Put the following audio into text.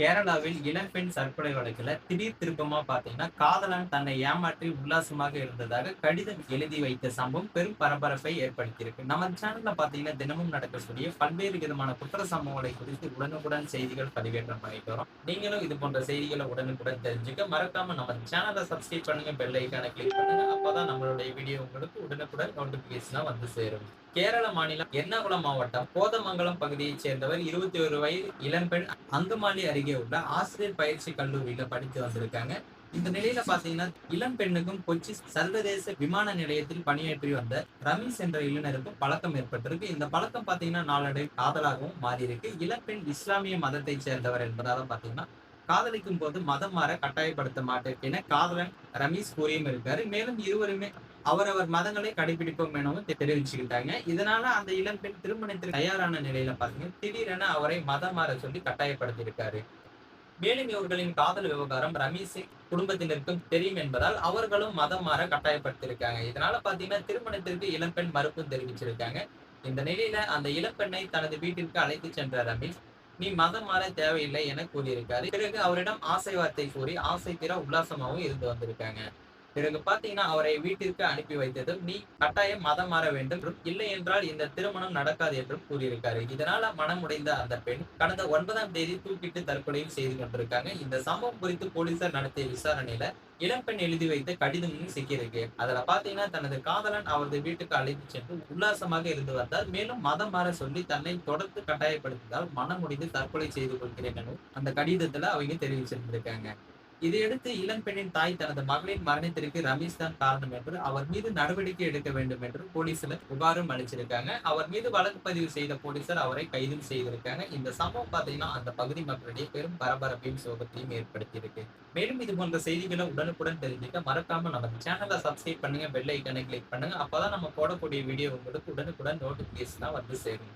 கேரளாவில் இளம்பெண் தற்கொலை வழக்குல திடீர் திருப்பமா பாத்தீங்கன்னா காதலன் தன்னை ஏமாற்றி உல்லாசமாக இருந்ததாக கடிதம் எழுதி வைத்த சம்பவம் பெரும் பரபரப்பை ஏற்படுத்தியிருக்கு. நம்ம சேனல்ல பாத்தீங்கன்னா தினமும் நடக்கக்கூடிய பல்வேறு விதமான குற்ற சம்பவங்களை குறித்து உடனுக்குடன் செய்திகள் பதிவேற்றம் பண்ணிட்டு வரோம். நீங்களும் இது போன்ற செய்திகளை உடனுக்குடன் தெரிஞ்சுக்க மறக்காம நம்ம சேனலை சப்ஸ்கிரைப் பண்ணுங்க பெல் ஐக்கான கிளிக் பண்ணுங்க. அப்பதான் நம்மளுடைய வீடியோ உங்களுக்கு உடனுக்குடன் நோட்டிபிகேஷனா வந்து சேரும். கேரள மாநிலம் எர்ணாகுளம் மாவட்டம் கோதமங்கலம் பகுதியைச் சேர்ந்தவர் இருபத்தி ஒரு வயது இளம்பெண் அங்கமாலி அருகே அருகே உள்ள ஆசிரியர் பயிற்சி கல்லூரியில படித்து வந்திருக்காங்க. இந்த நிலையில பாத்தீங்கன்னா இளம் பெண்ணுக்கும் கொச்சி சர்வதேச விமான நிலையத்தில் பணியாற்றி வந்த ரமேஷ் என்ற இளைஞருக்கும் பழக்கம் ஏற்பட்டிருக்கு. இந்த பழக்கம் பாத்தீங்கன்னா நாளடைவில் காதலாகவும் மாறி இருக்கு இளம்பெண் இஸ்லாமிய மதத்தை சேர்ந்தவர் என்பதால பாத்தீங்கன்னா காதலிக்கும் போது மதம் மாற கட்டாயப்படுத்த மாட்டேன் என காதலன் ரமேஷ் கூறியும் இருக்காரு. மேலும் இருவருமே அவரவர் மதங்களை கடைபிடிப்போம் எனவும் தெரிவிச்சுக்கிட்டாங்க. இதனால அந்த இளம்பெண் திருமணத்தில் தயாரான நிலையில பாத்தீங்கன்னா திடீரென அவரை மதம் மாற சொல்லி கட்டாயப்படுத்தி இருக்காரு மேலும் இவர்களின் காதல் விவகாரம் ரமேஷின் குடும்பத்தினருக்கும் தெரியும் என்பதால் அவர்களும் மதம் மாற கட்டாயப்படுத்தியிருக்காங்க. இதனால பாத்தீங்கன்னா திருமணத்திற்கு இளம்பெண் மறுப்பு தெரிவிச்சிருக்காங்க. இந்த நிலையில அந்த இளம்பெண்ணை தனது வீட்டிற்கு அழைத்து சென்ற ரமேஷ். நீ மதம் மாற தேவையில்லை என கூறியிருக்காரு. பிறகு அவரிடம் ஆசை வார்த்தை கூறி ஆசை திற உல்லாசமாகவும் இருந்து வந்திருக்காங்க. பிறகு பாத்தீங்கன்னா அவரை வீட்டிற்கு அனுப்பி வைத்ததும் நீ கட்டாயம் மதம் மாற வேண்டும் என்றும் இல்லை என்றால் இந்த திருமணம் நடக்காது என்றும் கூறியிருக்காரு. இதனால மனமுடைந்த அந்த பெண் கடந்த ஒன்பதாம் தேதி தூக்கிட்டு தற்கொலையும் செய்து கொண்டிருக்காங்க. இந்த சம்பவம் குறித்து போலீசார் நடத்திய விசாரணையில இளம்பெண் எழுதி வைத்த கடிதமும் சிக்கியிருக்கு. அதுல பாத்தீங்கன்னா தனது காதலன் அவரது வீட்டுக்கு அழைத்து சென்று உல்லாசமாக இருந்து வந்தார். மேலும் மதம் மாற சொல்லி தன்னை தொடர்ந்து கட்டாயப்படுத்தியதால் மனமுடிந்து தற்கொலை செய்து கொள்கிறேன் எனவும் அந்த கடிதத்துல அவங்க தெரிவிச்சிருந்திருக்காங்க. இதையடுத்து இளம்பெண்ணின் தாய் தனது மகளின் மரணத்திற்கு ரமேஷ் தான் காரணம் என்று அவர் மீது நடவடிக்கை எடுக்க வேண்டும் என்று போலீசில் புகாரும் அளிச்சிருக்காங்க. அவர் மீது வழக்கு பதிவு செய்த போலீசார் அவரை கைதும் செய்திருக்காங்க. இந்த சம்பவம் பார்த்தீங்கன்னா அந்த பகுதி மக்களிடையே பெரும் பரபரப்பையும் சோகத்தையும் ஏற்படுத்தியிருக்கு. மேலும் இது போன்ற செய்திகளை உடனுக்குடன் தெரிஞ்சுக்க மறக்காம நம்ம சேனலை சப்ஸ்கிரைப் பண்ணுங்க பெல் ஐக்கனை கிளிக் பண்ணுங்க. அப்பதான் நம்ம போடக்கூடிய வீடியோ உங்களுக்கு உடனுக்குடன் நோட்டிபிகேஷனா வந்து சேரும்.